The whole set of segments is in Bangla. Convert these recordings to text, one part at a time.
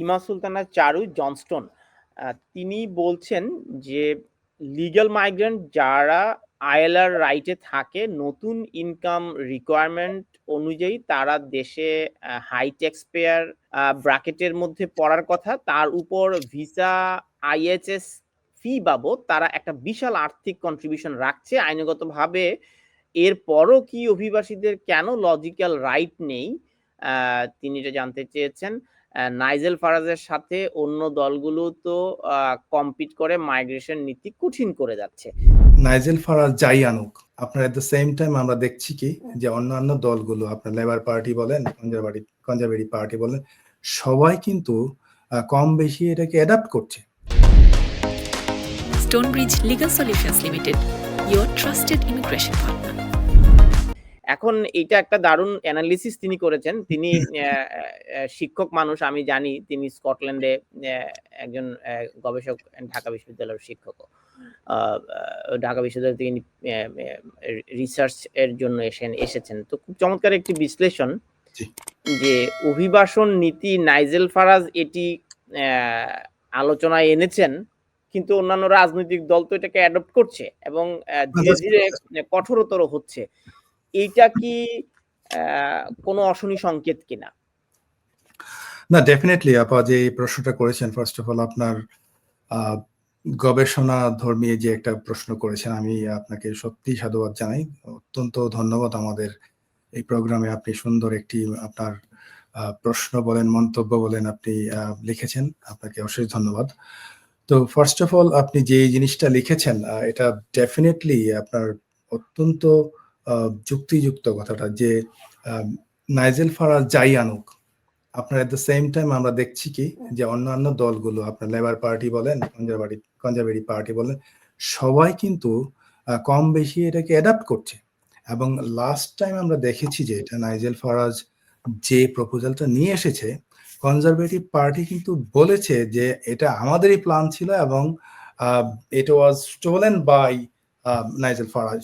ইমা সুলতানা চারু জনস্টন তিনি বলছেন যে লিগ্যাল মাইগ্রেন্ট যারা আইএলআর রাইটে থাকে, নতুন ইনকাম রিকোয়ারমেন্ট অনুযায়ী তারা দেশে হাই ট্যাক্স পেয়ার ব্র্যাকেটের মধ্যে পড়ার কথা। তার উপর ভিসা আইএচএস ফি বাবদ তারা একটা বিশাল আর্থিক কন্ট্রিবিউশন রাখছে। আইনগতভাবে এরপরও কি অভিবাসীদের কেন লজিক্যাল রাইট নেই তিনি এটা জানতে চেয়েছেন। নাইজেল ফারাজের সাথে অন্য দলগুলো তো কম্পিট করে মাইগ্রেশন নীতি কঠিন করে যাচ্ছে নাইজেল ফারাজ যাই আনুক আপনার এট দ্য সেম টাইম আমরা দেখছি কি যে অন্যান্য দলগুলো আপনার লেবার পার্টি বলেন কনজারভেটিভ কনজারভেটিভ পার্টি বলেন সবাই কিন্তু কম বেশি এটাকে অ্যাডাপ্ট করছে Stonebridge Legal Solutions Limited, your trusted immigration partner. এখন এটা একটা দারুণ অ্যানালিসিস তিনি করেছেন। তিনি শিক্ষক মানুষ আমি জানি তিনি স্কটল্যান্ডে একজন গবেষক ঢাকা বিশ্ববিদ্যালয়ের শিক্ষক ঢাকা বিশ্ববিদ্যালয় তিনি রিসার্চ এর জন্য এসেন এসেছেন। তো খুব চমৎকার একটি বিশ্লেষণ যে অভিবাসন নীতি নাইজেল ফারাজ এটি আহ, আলোচনায় এনেছেন কিন্তু অন্যান্য রাজনৈতিক দল তো এটাকে অ্যাডপ্ট করছে এবং ধীরে ধীরে কঠোরতর হচ্ছে। এইটা কি কোনো অশনি সংকেত কিনা? না ডেফিনেটলি আপা, যে প্রশ্নটা করেছেন ফার্স্ট অফ অল আপনার গবেষণা ধর্মীয় যে একটা প্রশ্ন করেছেন, আমি আপনাকে সত্যি সাধুবাদ জানাই। অত্যন্ত ধন্যবাদ আমাদের এই প্রোগ্রামে আপনি সুন্দর একটি, আপনার প্রশ্ন বলেন, মন্তব্য বলেন, আপনি লিখেছেন। আপনাকে অশেষ ধন্যবাদ। তো ফার্স্ট অফ অল আপনি যে জিনিসটা লিখেছেন এটা ডেফিনেটলি আপনার অত্যন্ত যুক্তিযুক্ত কথাটা যে নাইজেল ফারাজ যাই আনুক, আপনার এট দ্য সেম টাইম আমরা দেখছি কি যে অন্যান্য দলগুলো, আপনার লেবার পার্টি বলেন কনজারভেটিভ কনজারভেটিভ পার্টি বলেন, সবাই কিন্তু কম বেশি এটাকে অ্যাডাপ্ট করছে। এবং লাস্ট টাইম আমরা দেখেছি যে এটা নাইজেল ফারাজ যে প্রপোজালটা নিয়ে এসেছে কনজারভেটিভ পার্টি কিন্তু বলেছে যে এটা আমাদেরই প্ল্যান ছিল এবং it was stolen by Nigel Farage.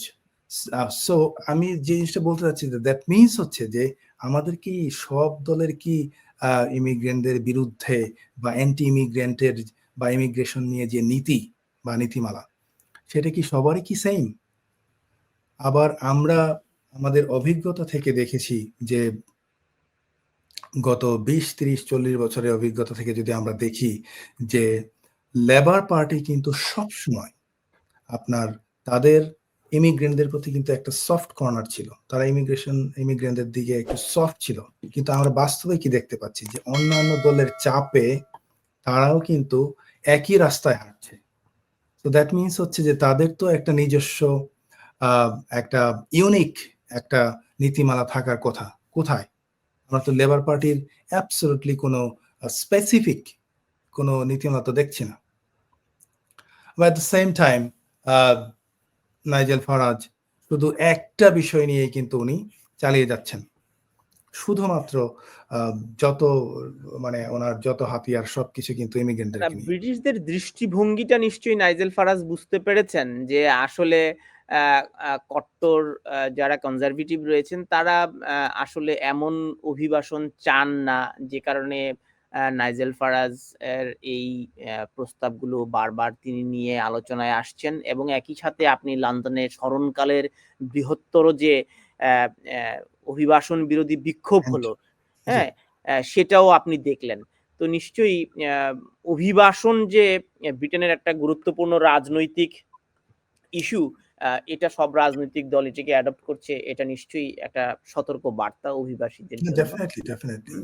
So আমি যে জিনিসটা বলতে চাচ্ছি দ্যাট মিনস হচ্ছে যে, আমাদের কি সব দলের কি ইমিগ্রেন্টদের বিরুদ্ধে বা অ্যান্টি ইমিগ্রেন্টের বা ইমিগ্রেশন নিয়ে যে নীতি বা নীতিমালা, সেটা কি সবারই কি সেম আবার আমরা আমাদের অভিজ্ঞতা থেকে দেখেছি যে, গত বিশ, তিরিশ, চল্লিশ বছরের অভিজ্ঞতা থেকে যদি আমরা দেখি যে লেবার পার্টি কিন্তু সব সময় আপনার তাদের ইমিগ্রেন্টদের প্রতি কিন্তু একটা সফট কর্নার ছিল। তারা ইমিগ্রেশন ইমিগ্রেন্টদের দিকে একটু সফট ছিল। কিন্তু আমরা বাস্তবে কি দেখতে পাচ্ছি যে অন্যান্য দলের চাপে তারাও কিন্তু একই রাস্তায় হাঁটছে। তো দ্যাট মিনস হচ্ছে যে তাদের তো একটা নিজস্ব একটা ইউনিক একটা নীতিমালা থাকার কথা। কোথায়? আমরা তো লেবার পার্টির অ্যাবসলুটলি কোনো স্পেসিফিক কোনো নীতিমালা তো দেখছি না। বা at the same time Nigel Farage শুধু একটা বিষয় নিয়ে কিন্তু উনি চালিয়ে যাচ্ছেন। শুধুমাত্র যত মানে ওনার যত হাতিয়ার সবকিছু কিন্তু ইমিগ্রেন্টদের ব্রিটিশদের দৃষ্টিভঙ্গিটা নিশ্চয়ই নাইজেল ফারাজ বুঝতে পেরেছেন যে আসলে কট্টর যারা কনজারভেটিভ রয়েছেন তারা আসলে এমন অভিবাসন চান না যে কারণে নাইজেল ফারাজ এর এই প্রস্তাবগুলো বারবার তিনি নিয়ে আলোচনায় আসছেন এবং একই সাথে আপনি লন্ডনে স্মরণকালের বৃহত্তর যে অভিবাসন বিরোধী বিক্ষোভ হলো হ্যাঁ সেটাও আপনি দেখলেন। তো নিশ্চয়ই আহ, অভিবাসন যে ব্রিটেনের একটা গুরুত্বপূর্ণ রাজনৈতিক ইস্যু এটা সব রাজনৈতিক দল এটাকে অ্যাডপ্ট করছে, এটা নিশ্চয়ই একটা সতর্ক বার্তা অভিবাসীদের ডেফিনেটলি ডেফিনেটলি